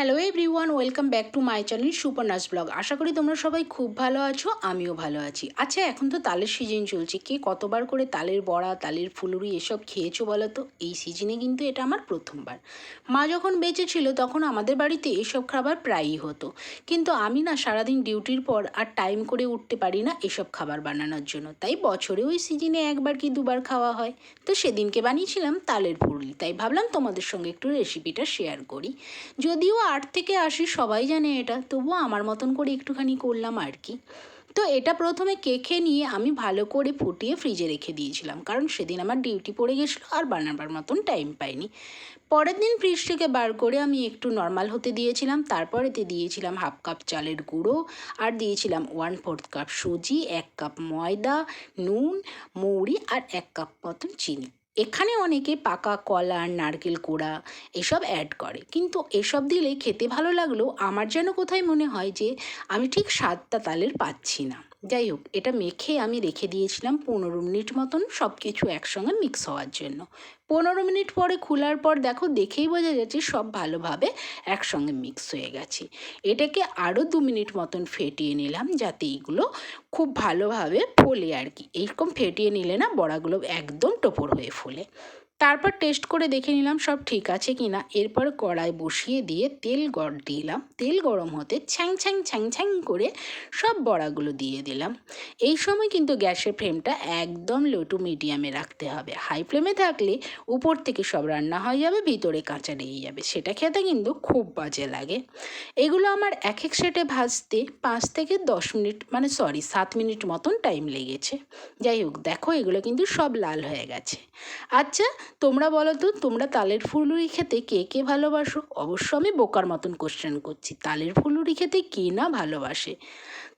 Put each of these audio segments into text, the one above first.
Hello everyone welcome back to my channel সুপারনাস blog আশা করি তোমরা সবাই খুব ভালো আছো, আমিও ভালো আছি। আচ্ছা এখন তো তালের সিজন চলছে। কে কতবার করে তালের বড়া, তালের ফুলুরি এসব খেয়েছো বলো তো? এই সিজনে কিন্তু এটা আমার প্রথমবার। মা যখন বেঁচে ছিল, তখন আমাদের বাড়িতে এসব খাবার প্রায়ই হতো। কিন্তু আমি না সারাদিন ডিউটির পর আর টাইম করে উঠতে পারি না এসব খাবার বানানোর জন্য। তাই বছরে ওই সিজনে একবার কি দুবার খাওয়া হয়? তো সেদিনকে বানিয়েছিলাম তালের ফুলুরি। তাই ভাবলাম তোমাদের সঙ্গে একটু রেসিপিটা শেয়ার করি। যদিও আট থেকে আসি সবাই জানে এটা, তবুও আমার মতন করে একটুখানি করলাম আর কি। তো এটা প্রথমে কেখে নিয়ে আমি ভালো করে ফুটিয়ে ফ্রিজে রেখে দিয়েছিলাম, কারণ সেদিন আমার ডিউটি পড়ে গেছিল আর বানাবার মতন টাইম পাইনি। পরের দিন ফ্রিজ থেকে বার করে আমি একটু নর্মাল হতে দিয়েছিলাম, তারপরেতে দিয়েছিলাম হাফ কাপ চালের গুঁড়ো, আর দিয়েছিলাম ওয়ান ফোর্থ কাপ সুজি, এক কাপ ময়দা, নুন, মৌরি, আর এক কাপ মতন চিনি। এখানে অনেকে পাকা কলা, নারকেল কোড়া এসব অ্যাড করে। কিন্তু এসব দিলে খেতে ভালো লাগলেও আমার যেন কোথায় মনে হয় যে আমি ঠিক স্বাদটা তালের পাচ্ছি না। যাই হোক, এটা মেখে আমি রেখে দিয়েছিলাম পনেরো মিনিট মতন সব কিছু একসঙ্গে মিক্স হওয়ার জন্য। পনেরো মিনিট পরে খোলার পর দেখো, দেখেই বোঝা যাচ্ছে সব ভালোভাবে একসঙ্গে মিক্স হয়ে গেছে। এটাকে আরও দু মিনিট মতন ফেটিয়ে নিলাম যাতে এইগুলো খুব ভালোভাবে ফোলে আর কি। এইরকম ফেটিয়ে নিলে না বড়াগুলো একদম টোপর হয়ে ফোলে। তারপর টেস্ট করে দেখে নিলাম সব ঠিক আছে কি না এরপর কড়াই বসিয়ে দিয়ে তেল গড় দিলাম। তেল গরম হতে ছ্যাং ছ্যাং ছ্যাং ছ্যাং করে সব বড়াগুলো দিয়ে দিলাম। এই সময় কিন্তু গ্যাসের ফ্লেমটা একদম লো টু মিডিয়ামে রাখতে হবে। হাই ফ্লেমে থাকলে উপর থেকে সব রান্না হয়ে যাবে, ভিতরে কাঁচা লেগে যাবে। সেটা খেতে কিন্তু খুব বাজে লাগে। এগুলো আমার এক এক সেটে ভাজতে পাঁচ থেকে দশ মিনিট মানে সরি সাত মিনিট মতন টাইম লেগেছে। যাই হোক, দেখো এগুলো কিন্তু সব লাল হয়ে গেছে। আচ্ছা তোমরা বলো তো, তোমরা তালের ফুলুরি খেতে কে কে ভালোবাসো? অবশ্য আমি বোকার মতন কোশ্চেন করছি, তালের ফুলুরি খেতে কে না ভালোবাসে?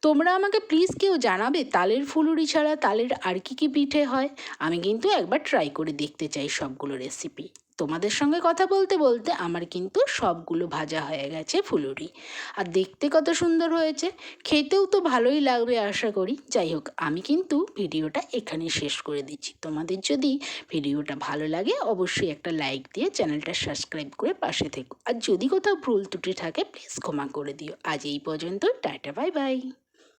তোমরা আমাকে প্লিজ কেউ জানাবে তালের ফুলুরি ছাড়া তালের আর কী কী পিঠে হয়? আমি কিন্তু একবার ট্রাই করে দেখতে চাই সবগুলো রেসিপি তোমাদের সঙ্গে কথা বলতে বলতে আমার কিন্তু সবগুলো ভাজা হয়ে গেছে ফুলুরি। আর দেখতে কত সুন্দর হয়েছে। খেতেও তো ভালোই লাগবে আশা করি। যাই হোক, আমি কিন্তু ভিডিওটা এখানে শেষ করে দিচ্ছি। তোমাদের যদি ভিডিওটা ভালো লাগে, অবশ্যই একটা লাইক দিয়ে চ্যানেলটা সাবস্ক্রাইব করে পাশে থেকো। আর যদি কোথাও ভুল ত্রুটি থাকে, প্লিজ ক্ষমা করে দিও। আজ এই পর্যন্ত টাটা, বাই বাই।